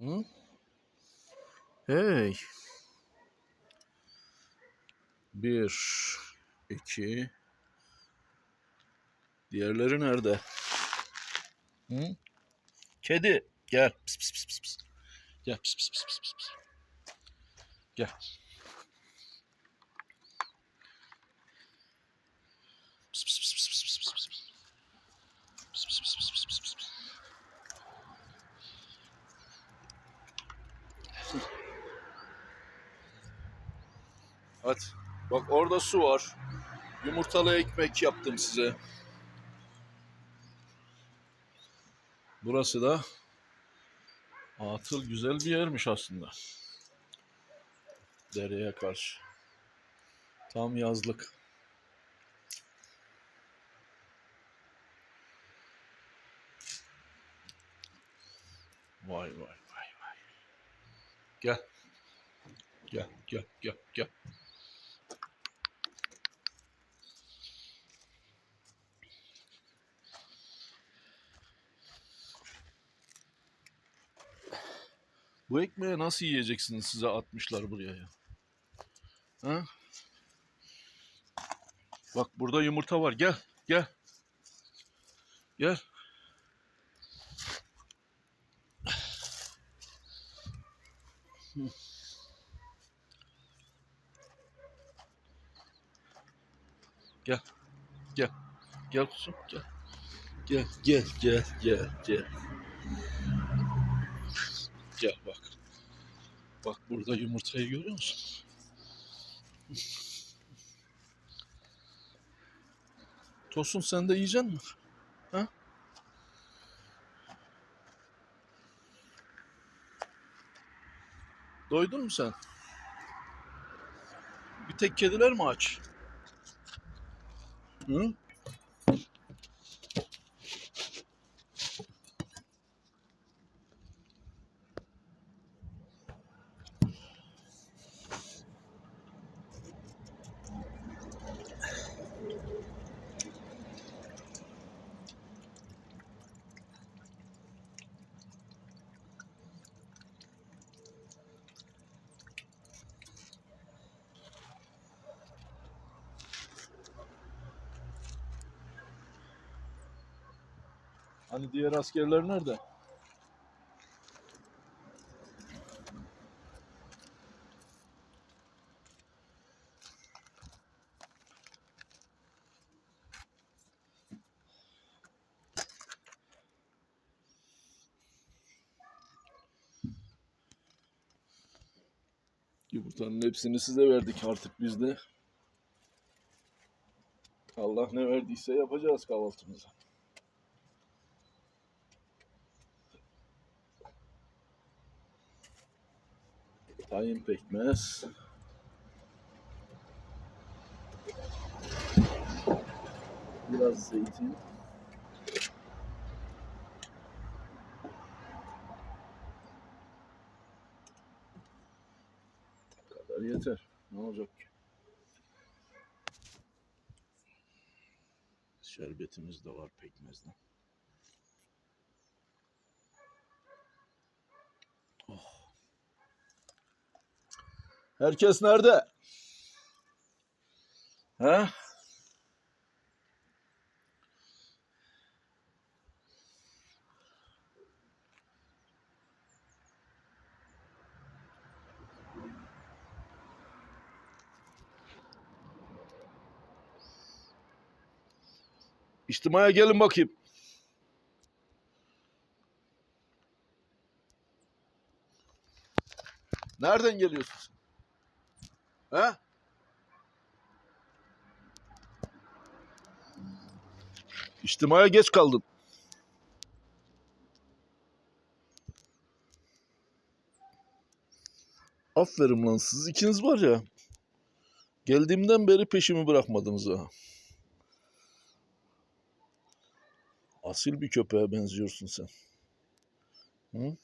Hı? Hey. Bir, iki. Diğerleri nerede? Hı? Kedi gel. Pis pis pis pis. Gel pis pis pis. pis. Gel. Pis pis pis pis pis pis pis pis. Pis pis pis pis pis pis pis pis. Hadi. Bak orada su var. Yumurtalı ekmek yaptım size. Burası da atıl güzel bir yermiş aslında. Dereye karşı. Tam yazlık. Vay vay vay vay. Gel. Gel gel gel gel. Bu ekmeği nasıl yiyeceksiniz size atmışlar buraya ya? Ha? Bak burada yumurta var. Gel, gel. Gel. Gel. Gel. Gel kuzum, gel. Gel, gel, gel, gel, gel. Gel bak. Bak burada yumurtayı görüyor musun? Tosun sen de yiyecek misin? Ha? Doydun mu sen? Bir tek kediler mi aç? Hı? Hani diğer askerler nerede? Yumurtanın hepsini size verdik artık biz de. Allah ne verdiyse yapacağız kahvaltımıza. Tayin pekmez. Biraz zeytin. Bu kadar yeter. Ne olacak ki? Şerbetimiz de var pekmezden. Herkes nerede? He? İçtimaya gelin bakayım. Nereden geliyorsun? He? İçtimaya geç kaldın. Aferin lan siz ikiniz var ya. Geldiğimden beri peşimi bırakmadınız ha. Asil bir köpeğe benziyorsun sen. Hı?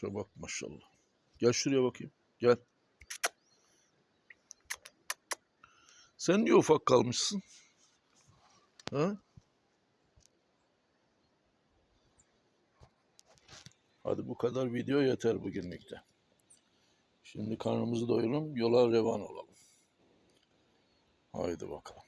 Şuna bak maşallah. Gel şuraya bakayım. Gel. Sen niye ufak kalmışsın? Ha? Hadi bu kadar video yeter bugünlükte. Şimdi karnımızı doyuralım, yola revan olalım. Haydi bakalım.